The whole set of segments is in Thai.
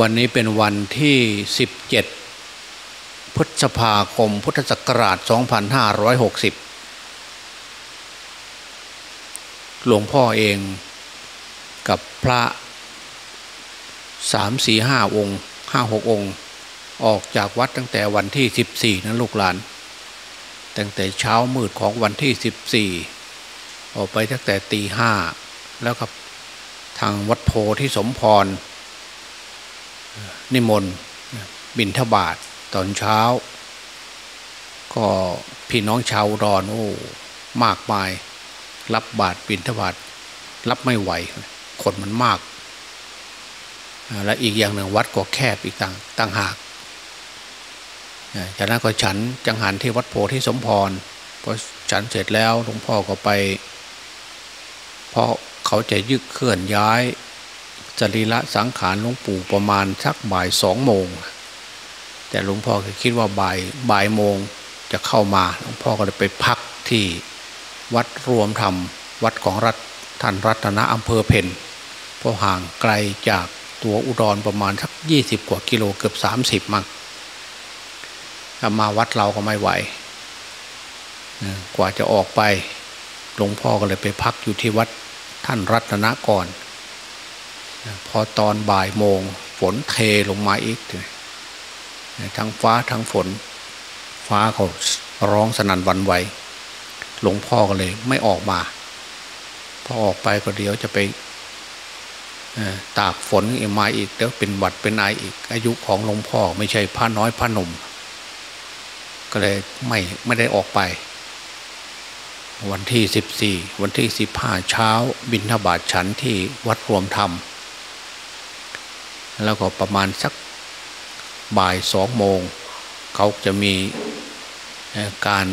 วันนี้เป็นวันที่ 17 พฤษภาคม พุทธศักราช 2560 หลวงพ่อเองกับพระสามสี่ห้าองค์ห้าหกองค์ ออกจากวัดตั้งแต่วันที่สิบสี่นะลูกหลาน ตั้งแต่เช้ามืดของวันที่สิบสี่ออกไปตั้งแต่ตีห้าแล้วกับทางวัดโพที่สมพร นิมนต์บินทบาทตอนเช้า ก็พี่น้องชาวดอนโอ้มากมาย รับบาทบินทบาทรับไม่ไหวคนมันมาก และอีกอย่างหนึ่งวัดก็แคบอีกต่างต่างหากจากนั้นก็ฉันจังหันที่วัดโพธิสมพรพอฉันเสร็จแล้วหลวงพ่อก็ไป เพราะเขาจะยึกเคลื่อนย้าย จรีละสังขารหลวงปู่ประมาณสักบ่ายสองโมง แต่หลวงพ่อก็คิดว่าบ่ายบ่ายโมงจะเข้ามาหลวงพ่อก็เลยไปพักที่วัดรวมธรรม วัดของรัฐท่านรัตนะอำเภอเพนเพราะห่างไกลจากตัวอุดรประมาณสักยี่สิบกว่ากิโลเกือบสามสิบมั้งมาวัดเราก็ไม่ไหว กว่าจะออกไปหลวงพ่อก็เลยไปพักอยู่ที่วัดท่านรัตนะก่อน พอตอนบ่ายโมงฝนเทลงมาอีกทั้งฟ้าทั้งฝน ฟ้าเขาร้องสนั่นวันไหวหลวงพ่อก็เลยไม่ออกมา พอออกไปก็เดี๋ยวจะไปตากฝนอีกมาอีกเดี๋ยวเป็นหวัดเป็นไออีก อายุของหลวงพ่อไม่ใช่พระน้อยพระหนุ่ม ก็เลยไม่ไม่ได้ออกไป วันที่สิบสี่วันที่สิบห้าเช้าบินทบาทฉันที่วัดรวมธรรม แล้วก็ประมาณสักบ่ายสองโมง เขาจะมีการ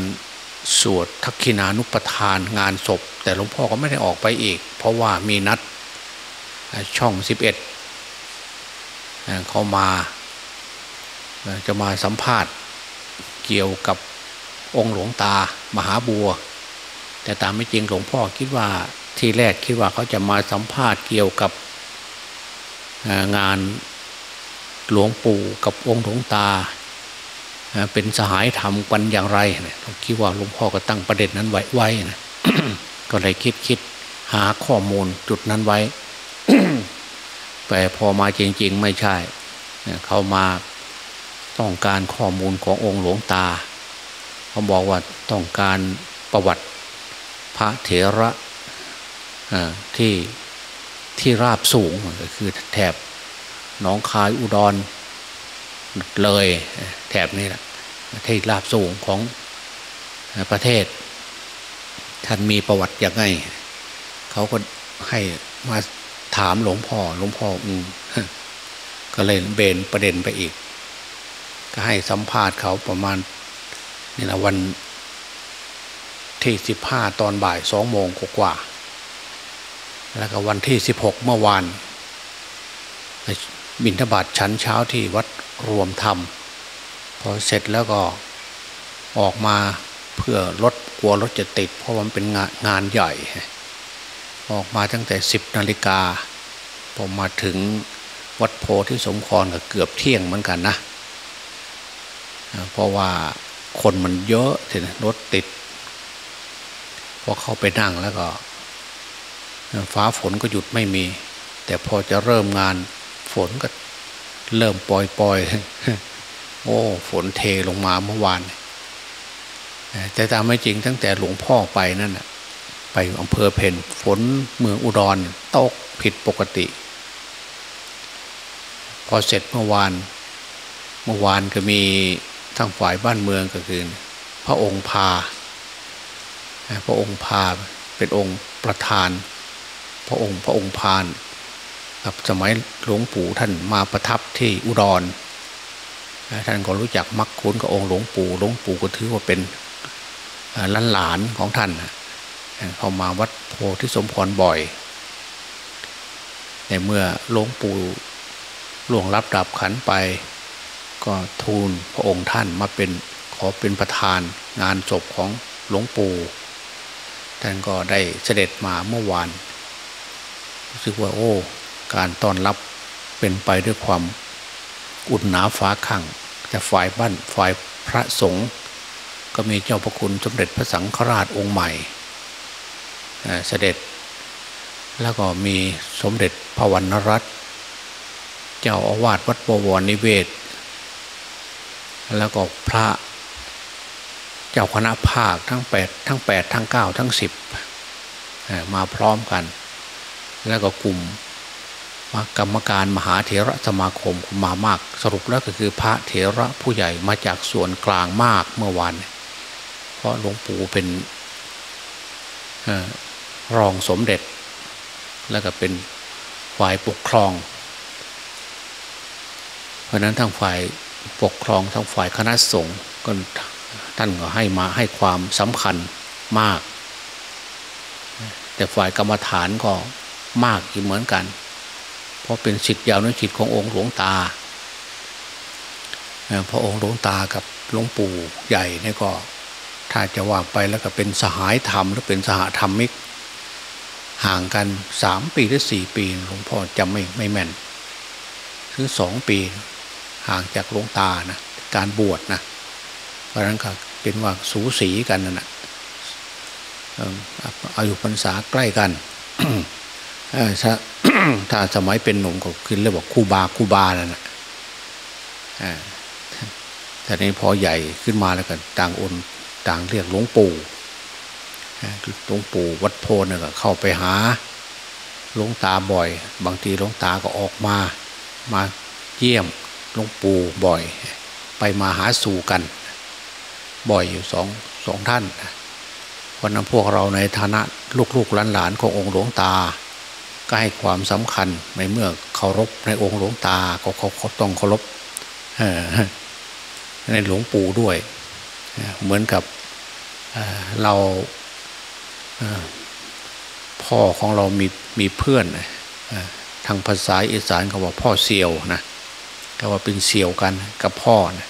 สวดทักขินานุปทานงานศพ แต่หลวงพ่อก็ไม่ได้ออกไปอีก เพราะว่ามีนัดช่องสิบเอ็ดเขามาจะมาสัมภาษณ์เกี่ยวกับองค์หลวงตามหาบัว แต่ตามไม่จริงหลวงพ่อคิดว่าที่แรกคิดว่าเขาจะมาสัมภาษณ์เกี่ยวกับ งานหลวงปู่กับองค์หลวงตา เป็นสหายธรรมกันอย่างไรเนี่ยคิดว่าหลวงพ่อก็ตั้งประเด็นนั้นไว้ไว้นะก็เลยคิดคิดหาข้อมูลจุดนั้นไว้ แต่พอมาจริง ๆ ไม่ใช่ เขามาต้องการข้อมูลขององค์หลวงตา เขาบอกว่าต้องการประวัติพระเถระที่ ที่ราบสูงก็คือแถบหนองคายอุดร เลยแถบนี้แหละที่ราบสูงของประเทศ ท่านมีประวัติอย่างไงเขาก็ให้มาถามหลวงพ่อหลวงพ่ออืมก็เลยเบนประเด็นไปอีก ก็ให้สัมภาษณ์เขาประมาณนี่แหละวันที่สิบห้าตอนบ่ายสองโมงกว่า แล้วก็วันที่สิบหกเมื่อวานบินทบาทชั้นเช้าที่วัดรวมธรรม พอเสร็จแล้วก็ออกมาเพื่อรถกลัวรถจะติด เพราะมันเป็นงานงานใหญ่ ออกมาตั้งแต่สิบนาฬิกาพอมาถึงวัดโพที่สมครก็เกือบเที่ยงเหมือนกันนะ เพราะว่าคนมันเยอะทีนะรถติด พอเข้าไปนั่งแล้วก็ ฟ้าฝนก็หยุดไม่มี แต่พอจะเริ่มงานฝนก็เริ่มปล่อยปล่อยโอ้ฝนเทลงมาเมื่อวานแต่ตามไม่จริงตั้งแต่หลวงพ่อไปนั่นไปอำเภอเพนฝนเมืองอุดรตกผิดปกติ พอเสร็จเมื่อวาน เมื่อวานก็มีทั้งฝ่ายบ้านเมืองก็คือพระองค์พา พระองค์พาเป็นองค์ประธาน พระองค์พระองค์พานครับสมัยหลวงปู่ท่านมาประทับที่อุดรท่านก็รู้จักมักคุ้นกับองค์หลวงปู่หลวงปู่ก็ถือว่าเป็นล้านหลานของท่านเข้ามาวัดโพธิสมพรบ่อยในเมื่อหลวงปู่ล่วงรับดับขันไป ก็ทูลพระองค์ท่านมาเป็นขอเป็นประธานงานศพของหลวงปู่ท่านก็ได้เสด็จมาเมื่อวาน รู้สึกว่าโอ้ การต้อนรับเป็นไปด้วยความอุ่นหนาฟ้าขังแต่ฝ่ายบ้านฝ่ายพระสงฆ์ก็มีเจ้าพระคุณสมเด็จพระสังฆราชองค์ใหม่เสด็จ แล้วก็มีสมเด็จพระวรรณรัตน์เจ้าอาวาสวัดบวรนิเวศ แล้วก็พระเจ้าคณะภาคทั้งแปดทั้งแปดทั้งเก้าทั้งสิบมาพร้อมกัน แล้วก็กลุ่มกรรมการมหาเถระสมาคมมามาก สรุปแล้วก็คือพระเถระผู้ใหญ่มาจากส่วนกลางมากเมื่อวานเพราะหลวงปู่เป็นรองสมเด็จ แล้วก็เป็นฝ่ายปกครอง เพราะนั้นทั้งฝ่ายปกครองทั้งฝ่ายคณะสงฆ์ก็ท่านก็ให้มาให้ความสำคัญมาก แต่ฝ่ายกรรมฐานก็ มากอีกเหมือนกัน เพราะเป็นสิทธิ์ยาวนิสิทธิ์ขององค์หลวงตาพระองค์หลวงตากับหลวงปู่ใหญ่นี่ก็ ถ้าจะว่าไปแล้วก็เป็นสหายธรรมหรือเป็นสหธรรมิก ห่างกันสามปีหรือสี่ปีหลวงพ่อจำไม่ไม่แม่นคือสองปีห่างจากหลวงตานะการบวชนะเพราะนั้นก็เป็นว่าสูสีกันนั่ะอายุพรรษาใกล้กัน ถ้าถ้าสมัยเป็นหนุ่มก็คือเรียกว่าคู่บาคู่บานั่นแหละแต่นี้พอใหญ่ขึ้นมาแล้วกันต่างอนต่างเรียกหลวงปู่หลวงปู่วัดโพนเนี่ยเข้าไปหาหลวงตาบ่อย บางทีหลวงตาก็ออกมา มาเยี่ยมหลวงปู่บ่อย ไปมาหาสู่กัน บ่อยอยู่สองสองท่านวันนั้นพวกเราในฐานะลูกๆหลานๆขององค์หลวงตา ก็ให้ความสำคัญในเมื่อเคารพในองค์หลวงตาก็เขาต้องเคารพในหลวงปู่ด้วย เหมือนกับเราพ่อของเรามีมีเพื่อนทางภาษาอีสานเขาว่าพ่อเสียวนะก็ว่าเป็นเสียวกันกับพ่อนะ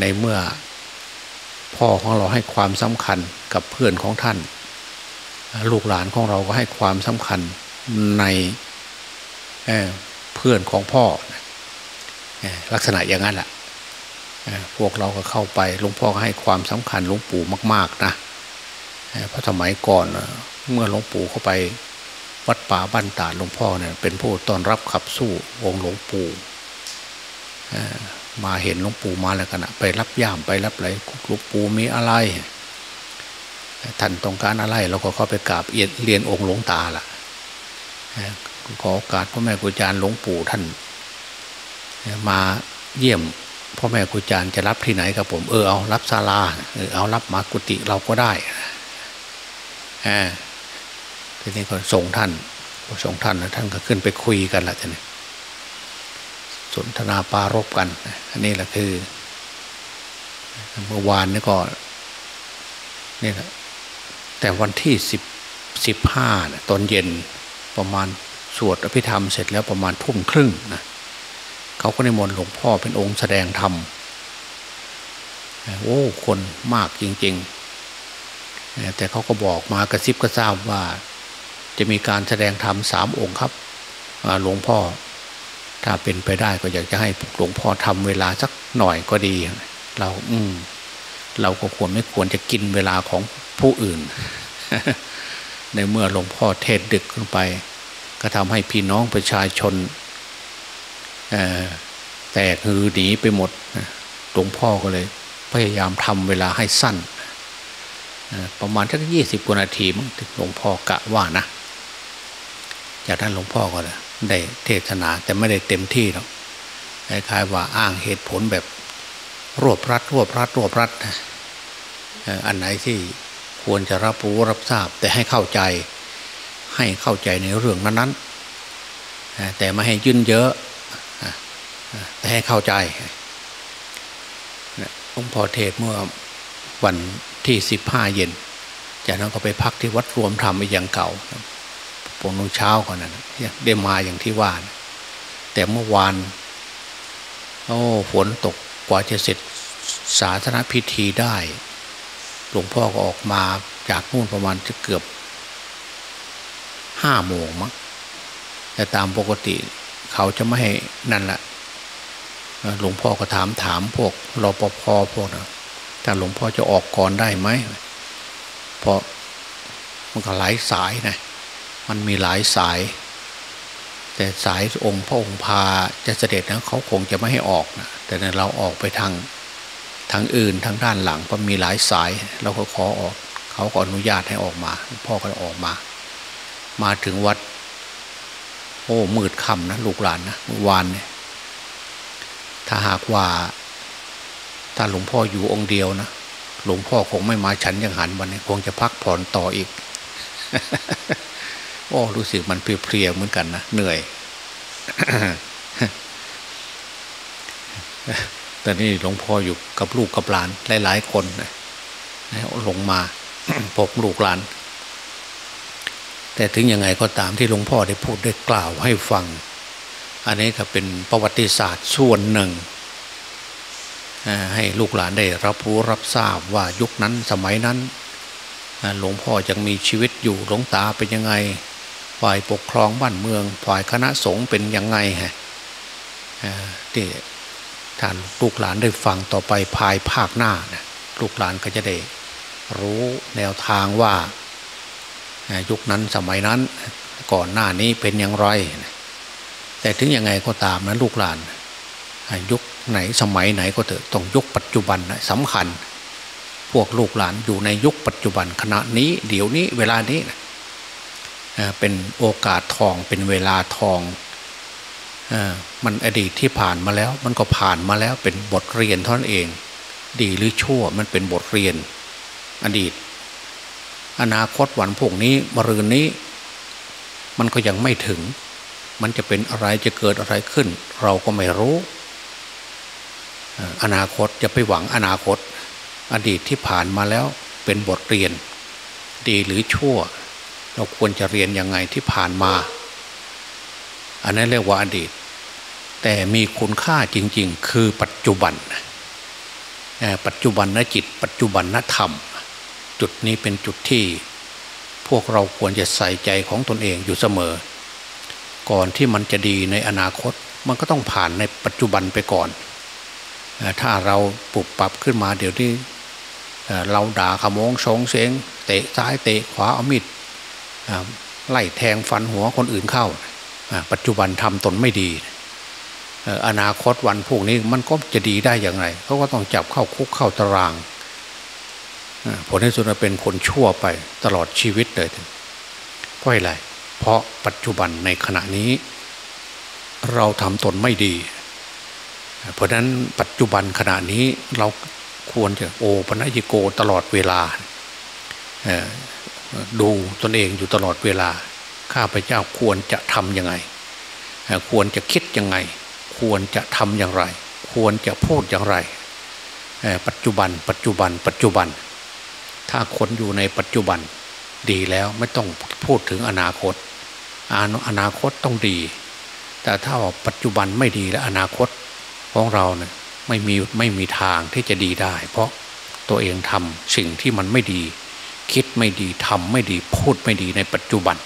ในเมื่อพ่อของเราให้ความสำคัญกับเพื่อนของท่าน ลูกหลานของเราก็ให้ความสำคัญ ในเเพื่อนของพ่อลักษณะอย่างนั้นแหละพวกเราก็เข้าไปหลวงพ่อให้ความสำคัญหลวงปู่มาก ๆนะเพราะสมัยก่อนเมื่อหลวงปู่เข้าไปวัดป่าบ้านตาหลวงพ่อเนี่ยเป็นผู้ต้อนรับขับสู้องค์หลวงปู่มาเห็นหลวงปู่มาแล้วกันนะไปรับย่ามไปรับอะไรหลวงปู่มีอะไรท่านต้องการอะไรเราก็เข้าไปกราบเรียนองค์หลวงตาล่ะ ขอโอกาสพ่อแม่ครูอาจารย์หลวงปู่ท่าน มาเยี่ยมพ่อแม่ครูอาจารย์จะรับที่ไหนครับผมเออเอารับศาลาเออเอารับมากุฏิเราก็ได้อ่าทีนี้ก็ส่งท่านส่งท่านแล้วท่านก็ขึ้นไปคุยกันละทีนี้สนทนาปารบกัน อันนี้แหละคือเมื่อวานนี่ก็นี่แหละแต่วันที่สิบสิบห้าตอนเย็น ประมาณสวดอภิธรรมเสร็จแล้วประมาณทุ่มครึ่งนะเขาก็นิมนหลวงพ่อเป็นองค์แสดงธรรมโอ้คนมากจริง ๆ แต่เขาก็บอกมากระซิบกระซาบว่า จะมีการแสดงธรรมสามองค์ครับหลวงพ่อ ถ้าเป็นไปได้ก็อยากจะให้หลวงพ่อทำเวลาสักหน่อยก็ดี เราอืมเราก็ควรไม่ควรจะกินเวลาของผู้อื่น ในเมื่อหลวงพ่อเทศดึกขึ้นไป ก็ทำให้พี่น้องประชาชนแตกฮือหนีไปหมดหลวงพ่อก็เลย พยายามทำเวลาให้สั้น ประมาณสักยี่สิบกว่านาทีมั้งหลวงพ่อกะว่านะ จากนั้นหลวงพ่อก็เลยได้เทศนาแต่ไม่ได้เต็มที่หรอกคล้ายๆว่าอ้างเหตุผลแบบรวบรัดรวบรัดรวบรัดอันไหนที่ ควรจะรับรู้รับทราบแต่ให้เข้าใจ ให้เข้าใจในเรื่องนั้นๆ แต่ไม่ให้ยื่นเยอะ แต่ให้เข้าใจหลวงพ่อเทศเมื่อวันที่สิบห้าเย็น จากนั้นก็ไปพักที่วัดรวมธรรมอย่างเก่าปงเช้าก่อนนั้นได้มาอย่างที่ว่านะแต่เมื่อวานโอ้ฝนตกกว่าจะเสร็จสาธารณพิธีได้ หลวงพ่อก็ออกมาจากนู่นประมาณจะเกือบห้าโมงมั้งแต่ตามปกติเขาจะไม่ให้นั่นแหละหลวงพ่อก็ถามถามพวกรปภพวกนะถ้าหลวงพ่อจะออกก่อนได้ไหมเพราะมันก็หลายสายนะมันมีหลายสาย แต่สายองค์พระองค์พาจะเสด็จนะเขาคงจะไม่ให้ออกนะแต่เราออกไปทาง ทางอื่นทางด้านหลังเพราะมีหลายสายเราก็ขอออกเขาก็อนุญาตให้ออกมา พ่อก็ออกมา มาถึงวัด โอ้มืดค่ำนะลูกหลานนะวานเนี่ยถ้าหากว่าถ้าหลวงพ่ออยู่องค์เดียวนะหลวงพ่อคงไม่มาฉันยังหันวันนี้คงจะพักผ่อนต่ออีก โอ้รู้สึกมันเพลียๆเหมือนกันนะเหนื่อย แต่นี่หลวงพ่ออยู่กับลูกกับหลานหลาย ๆ คนนะลงมาพบลูกหลาน แต่ถึงยังไงก็ตามที่หลวงพ่อได้พูดได้กล่าวให้ฟัง อันนี้ก็เป็นประวัติศาสตร์ส่วนหนึ่ง ให้ลูกหลานได้รับรู้รับทราบว่ายุคนั้นสมัยนั้นหลวงพ่อยังมีชีวิตอยู่หลวงตาเป็นยังไง ฝ่ายปกครองบ้านเมือง ฝ่ายคณะสงฆ์เป็นยังไงฮะที่ ท่านลูกหลานได้ฟังต่อไปภายภาคหน้านะลูกหลานก็จะได้รู้แนวทางว่ายุคนั้นสมัยนั้นก่อนหน้านี้เป็นอย่างไร แต่ถึงยังไงก็ตามนะลูกหลาน ยุคไหนสมัยไหนก็เถอะต้องยุคปัจจุบันนะสำคัญ พวกลูกหลานอยู่ในยุคปัจจุบันขณะนี้เดี๋ยวนี้เวลานี้นะเป็นโอกาสทองเป็นเวลาทอง มันอดีตที่ผ่านมาแล้ว มันก็ผ่านมาแล้วเป็นบทเรียนเท่านั้นเอง ดีหรือชั่วมันเป็นบทเรียน อดีต อนาคตวันพวกนี้มรืนนี้ มันก็ยังไม่ถึง มันจะเป็นอะไรจะเกิดอะไรขึ้น เราก็ไม่รู้ อนาคตจะไปหวังอนาคต อดีตที่ผ่านมาแล้วเป็นบทเรียน ดีหรือชั่ว เราควรจะเรียนยังไงที่ผ่านมา อันนั้นเรียกว่าอดีต แต่มีคุณค่าจริง ๆ คือปัจจุบัน ปัจจุบันนจิต ปัจจุบันนธรรม จุดนี้เป็นจุดที่พวกเราควรจะใส่ใจของตนเองอยู่เสมอ ก่อนที่มันจะดีในอนาคต มันก็ต้องผ่านในปัจจุบันไปก่อน ถ้าเราปรับปรับขึ้นมาเดี๋ยวนี้เราด่าขโมงชงเสงเตะซ้ายเตะขวาเอามีดไล่แทงฟันหัวคนอื่นเข้า ปัจจุบันทำตนไม่ดี อนาคตวันพวกนี้มันก็จะดีได้อย่างไรเขาก็ต้องจับเข้าคุกเข้าตารางผลที่สุดเป็นคนชั่วไปตลอดชีวิตเลยเพราะอะไรเพราะปัจจุบันในขณะนี้ เราทำตนไม่ดี เพราะนั้นปัจจุบันขณะนี้เราควรจะโอปัญญิโกตลอดเวลาดูตนเองอยู่ตลอดเวลา ข้าพเจ้าควรจะทำยังไง ควรจะคิดยังไง ควรจะทำอย่างไร ควรจะพูดอย่างไร ปัจจุบัน ปัจจุบัน ปัจจุบัน ถ้าคนอยู่ในปัจจุบันดีแล้วไม่ต้องพูดถึงอนาคต อนาคตต้องดี แต่ถ้าว่าปัจจุบันไม่ดีและอนาคตของเราเนี่ยไม่มีไม่มีทางที่จะดีได้ เพราะตัวเองทำสิ่งที่มันไม่ดี คิดไม่ดีทำไม่ดีพูดไม่ดีในปัจจุบัน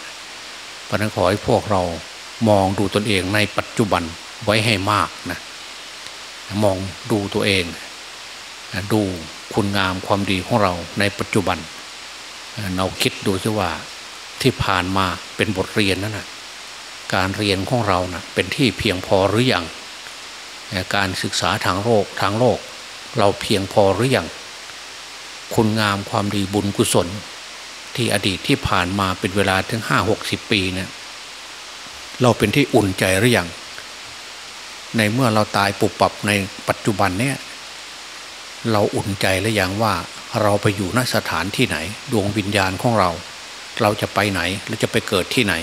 เพราะนั้นขอให้พวกเรามองดูตนเองในปัจจุบัน ไว้ให้มากนะมองดูตัวเอง ดูคุณงามความดีของเราในปัจจุบัน เราคิดดูซิว่าที่ผ่านมาเป็นบทเรียนนั่นนะการเรียนของเรานะเป็นที่เพียงพอหรืออยังการศึกษาทางโลกทางโลก เราเพียงพอหรืออยังคุณงามความดีบุญกุศล ที่อดีตที่ผ่านมาเป็นเวลาถึงห้าหกสิบปีเนี่ยเราเป็นที่อุ่นใจหรือยัง ในเมื่อเราตายปุบปับในปัจจุบันเนี่ยเราอุ่นใจแล้วอย่างว่าเราไปอยู่ณสถานที่ไหน ดวงวิญญาณของเรา เราจะไปไหนเราจะไปเกิดที่ไหน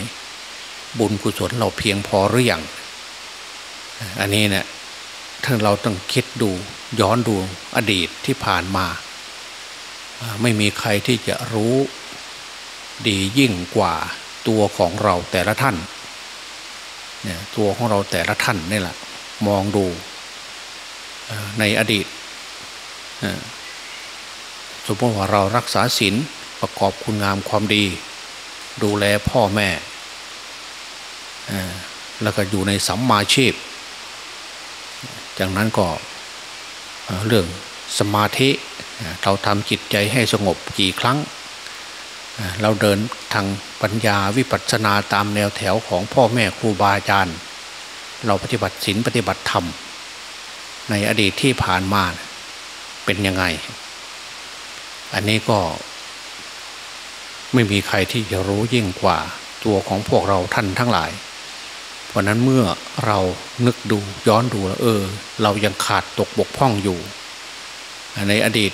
บุญกุศลเราเพียงพอหรือยังอันนี้เนี่ยถ้าเราต้องคิดดูย้อนดูอดีตที่ผ่านมา ไม่มีใครที่จะรู้ดียิ่งกว่าตัวของเราแต่ละท่านเนี่ยตัวของเราแต่ละท่านนี่แหละ มองดูในอดีตสมมติว่าเรารักษาศีลประกอบคุณงามความดี ดูแลพ่อแม่แล้วก็อยู่ในสัมมาชีพ จากนั้นก็เรื่องสมาธิเราทำจิตใจให้สงบกี่ครั้ง เราเดินทางปัญญาวิปัสสนาตามแนวแถวของพ่อแม่ครูบาอาจารย์ เราปฏิบัติศีลปฏิบัติธรรม ในอดีตที่ผ่านมาเป็นยังไง อันนี้ก็ ไม่มีใครที่จะรู้ยิ่งกว่าตัวของพวกเราท่านทั้งหลาย เพราะนั้นเมื่อเรานึกดูย้อนดูแล้วเออ เรายังขาดตกบกพร่องอยู่ ในอดีต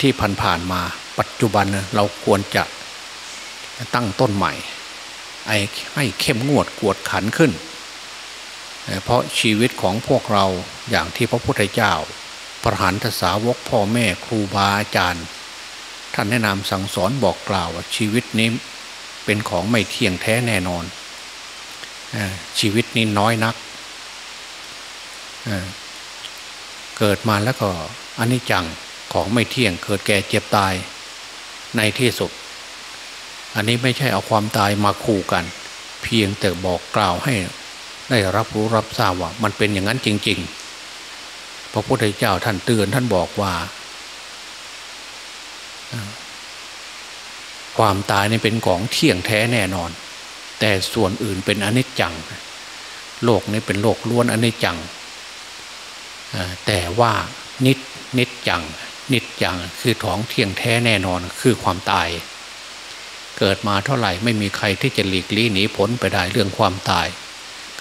ที่ผ่านๆมา ปัจจุบันเราควรจะตั้งต้นใหม่ไอ้ให้เข้มงวดกวดขันขึ้น เพราะชีวิตของพวกเราอย่างที่พระพุทธเจ้าประหารทสาวกพ่อแม่ครูบาอาจารย์ ท่านแนะนำสั่งสอนบอกกล่าวว่าชีวิตนี้เป็นของไม่เที่ยงแท้แน่นอน ชีวิตนี้น้อยนัก เกิดมาแล้วก็อันนี้จังของไม่เที่ยงเกิดแก่เจ็บตายในที่สุด อันนี้ไม่ใช่เอาความตายมาคู่กัน เพียงแต่บอกกล่าวให้ ได้รับรู้รับทราบว่ามันเป็นอย่างนั้นจริง ๆ พระพุทธเจ้าท่านเตือนท่านบอกว่า ความตายนี่เป็นของเที่ยงแท้แน่นอน แต่ส่วนอื่นเป็นอนิจจัง โลกนี้เป็นโลกล้วนอนิจจัง แต่ว่านิจนิจจัง นิจจังคือของเที่ยงแท้แน่นอนคือความตายเกิดมาเท่าไหร่ไม่มีใครที่จะหลีกลี่หนีพ้นไปได้เรื่องความตาย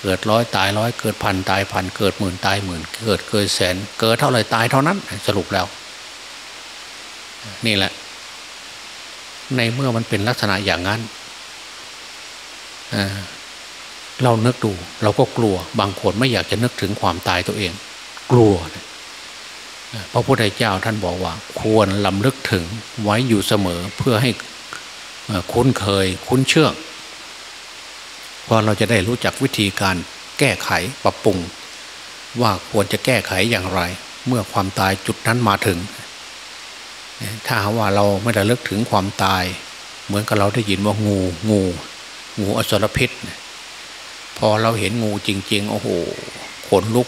เกิดร้อยตายร้อยเกิดพันตายพันเกิดหมื่นตายหมื่น เกิดเกิดแสน เกิดเท่าไรตายเท่านั้น สรุปแล้ว นี่แหละ ในเมื่อมันเป็นลักษณะอย่างนั้นเรานึกดู เราก็กลัวบางคนไม่อยากจะนึกถึงความตายตัวเอง กลัวพระพุทธเจ้าท่านบอกว่า ควรลำลึกถึงไว้อยู่เสมอเพื่อให้คุ้นเคยคุ้นเชื่อง พอเราจะได้รู้จักวิธีการแก้ไขปรับปรุง ว่าควรจะแก้ไขอย่างไร เมื่อความตายจุดนั้นมาถึง ถ้าว่าเราไม่ได้เลิกถึงความตาย เหมือนกับเราได้ยินว่างูงู งูอสรพิษ พอเราเห็นงูจริง ๆ โอ้โหขนลุก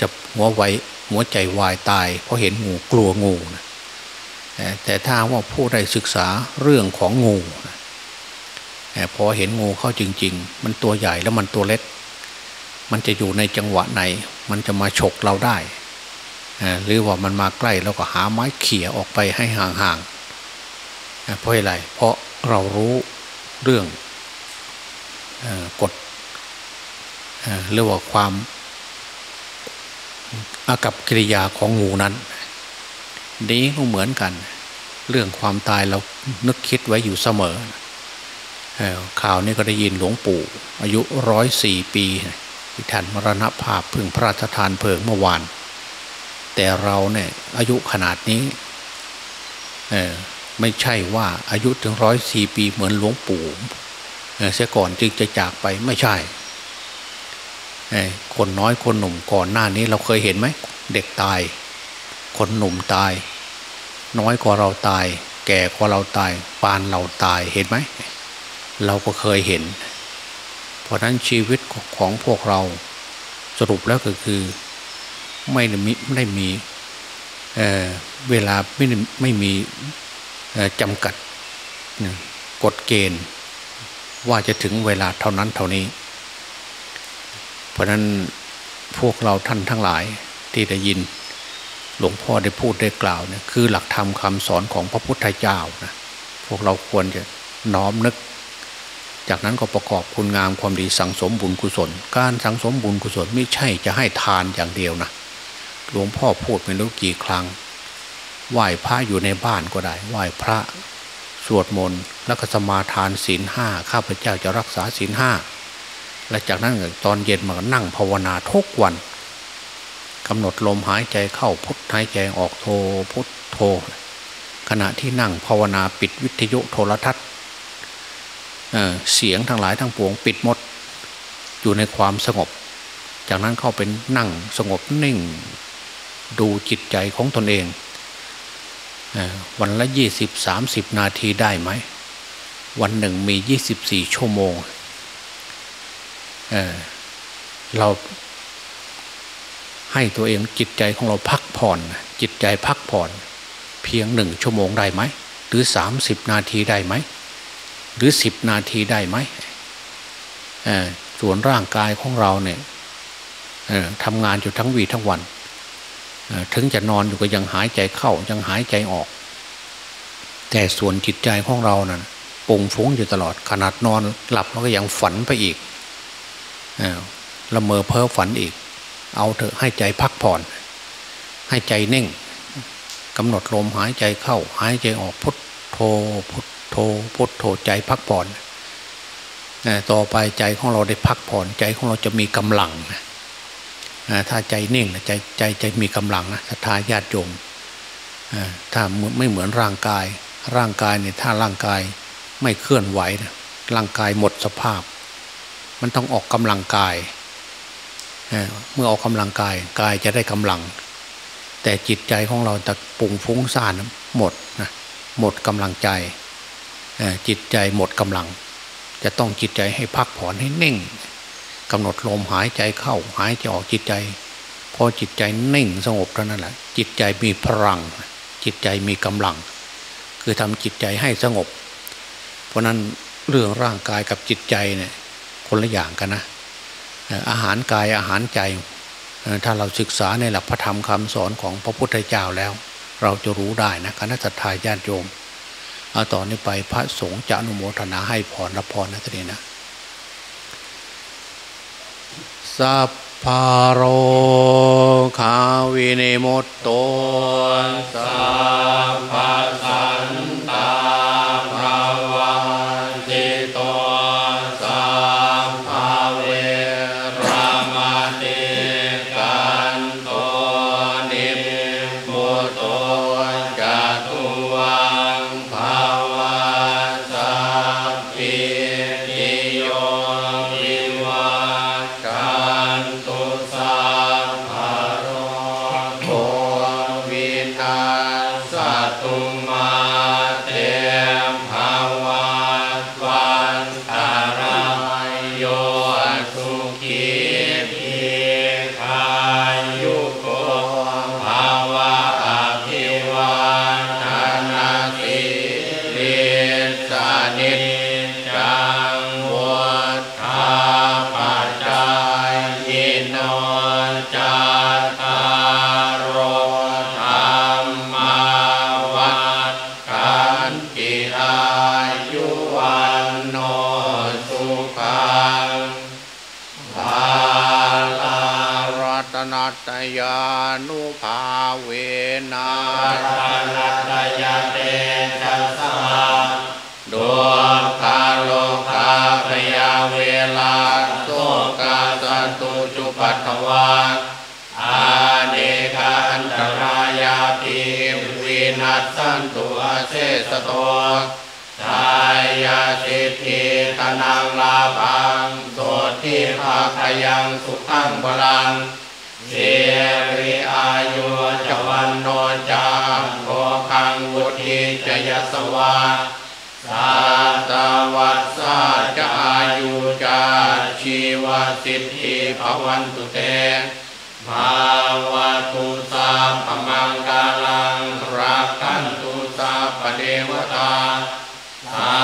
จะหัวไวหัวใจวายตาย เพราะเห็นงูกลัวงูนะแต่ถ้าว่าผู้ได้ศึกษาเรื่องของงู พอเห็นงูเข้าจริง ๆ มันตัวใหญ่แล้วมันตัวเล็ก มันจะอยู่ในจังหวะไหน มันจะมาฉกเราได้ หรือว่ามันมาใกล้เราก็หาไม้เขี่ยออกไปให้ห่างๆ เพราะอะไร เพราะเรารู้เรื่องกฎหรือว่าความอากับกิริยาของงูนั้น นี้ก็เหมือนกัน เรื่องความตายเรานึกคิดไว้อยู่เสมอ ข่าวนี้ก็ได้ยินหลวงปู่ อายุร้อยสี่ปีที่ท่านมรณภาพพึ่งพระราชทานเพลิงเมื่อวาน แต่เราเนี่ยอายุขนาดนี้ไม่ใช่ว่าอายุถึงร้อยสี่ปีเหมือนหลวงปู่เสียก่อนจึงจะจากไปไม่ใช่คนน้อยคนหนุ่มก่อนหน้านี้เราเคยเห็นไหม เด็กตาย คนหนุ่มตาย น้อยกว่าเราตาย แก่กว่าเราตาย ปานเราตายเห็นไหม เราก็เคยเห็น เพราะนั้นชีวิตของพวกเราสรุปแล้วก็คือไม่ได้มีไม่ได้มีเเวลาไม่ไม่มีจำกัดกฎเกณฑ์ ว่าจะถึงเวลาเท่านั้นเท่านี้ เพราะนั้นพวกเราท่านทั้งหลายที่ได้ยินหลวงพ่อได้พูดได้กล่าวเนี่ยคือหลักธรรมคำสอนของพระพุทธเจ้านะพวกเราควรจะน้อมนึก จากนั้นก็ประกอบคุณงามความดีสังสมบุญกุศล การสังสมบุญกุศลไม่ใช่จะให้ทานอย่างเดียวนะหลวงพ่อพูดไม่รู้กี่ครั้งไหว้พระอยู่ในบ้านก็ได้ไหว้พระ สวดมนต์แล้วก็สมาทานศีลห้าข้าพเจ้าจะรักษาศีลห้าและจากนั้นตอนเย็นมาก็นั่งภาวนาทุกวันกำหนดลมหายใจเข้าพุทหายใจออกโทพุทโท ขณะที่นั่งภาวนาปิดวิทยุโทรทัศน์ เเสียงทั้งหลายทั้งปวงปิดหมด อยู่ในความสงบ จากนั้นเข้าเป็นนั่งสงบนิ่ง ดูจิตใจของตนเองวันละยี่สิบสามสิบนาทีได้ไหม วันหนึ่งมียี่สิบสี่ชั่วโมงเเราให้ตัวเองจิตใจของเราพักผ่อน จิตใจพักผ่อน เพียงหนึ่งชั่วโมงได้ไหม หรือสามสิบนาทีได้ไหม หรือสิบนาทีได้ไหมส่วนร่างกายของเราเนี่ยทำงานอยู่ทั้งวีทั้งวัน ถึงจะนอนอยู่ก็ยังหายใจเข้ายังหายใจออก แต่ส่วนจิตใจของเรานะ่ะปุ่งฟุ้งอยู่ตลอดขนาดนอนหลับมันก็ยังฝันไปอีกละเมอเพ้อฝันอีก เอาเถอะให้ใจพักผ่อน ให้ใจเน่งกำหนดลมหายใจเข้า หายใจออกพุทโธพุท โธพุทโธใจพักผ่อนต่อไปใจของเราได้พักผ่อนใจของเราจะมีกำลังถ้าใจนิ่งใจใจใจมีกำลังนะทาญาติโยมถ้าไม่เหมือนร่างกาย ร่างกายเนี่ยถ้าร่างกายไม่เคลื่อนไหวร่างกายหมดสภาพ มันต้องออกกำลังกายเมื่อออกกำลังกายกายจะได้กำลัง แต่จิตใจของเราตะปุ่งฟุ้งซ่านหมดนะหมดกำลังใจ จิตใจหมดกำลัง จะต้องจิตใจให้พักผ่อนให้เน่งกำหนดลมหายใจเข้าหายใจออกจิตใจพอจิตใจเน่งสงบเท่านั้นแหละจิตใจมีพลัง จิตใจมีกำลัง คือทำจิตใจให้สงบ เพราะนั้นเรื่องร่างกายกับจิตใจเนี่ยคนละอย่างกันนะอาหารกายอาหารใจ ถ้าเราศึกษาในหลักพระธรรมคำสอนของพระพุทธเจ้าแล้ว เราจะรู้ได้นะคณะสัตยาญาติโยม เอาต่อนนี้ไปพระสงฆ์จะอนุโมทนาให้พรรับพรนะทีนี้นะสัพพโรคาวินิมตโตสัพพสันตา นะรัตนัตยาเตจัสสาดวงคาโลกาพยาเวลาโสกาสันตุจุปัตถวาอาเนกอันตรายาปิวินัสสันตุอาเสสโตทายาสิทธิตนังลาภังโสทิภาคยังสุขังพลัง ยสวาสาตวัสสาจายุจาชีวสิทธิภวันตุเตภาวตุสาพมังกาลังรักขันตุสาปเดวตาสา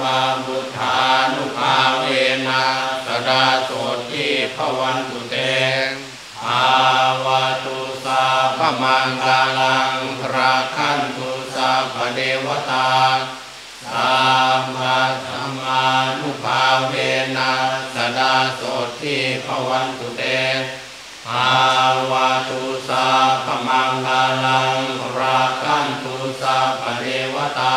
มะบุทธานุภาเวนะสดาโสทิภวันตุเตภาวตุสาพมังกาลังรักขันตาพเดวตาธรรมาธรรมานุภาเวนะสดาสดที่พวันตุเตภาวะตุสาพมังกาลังราคันตุสาพเดวตา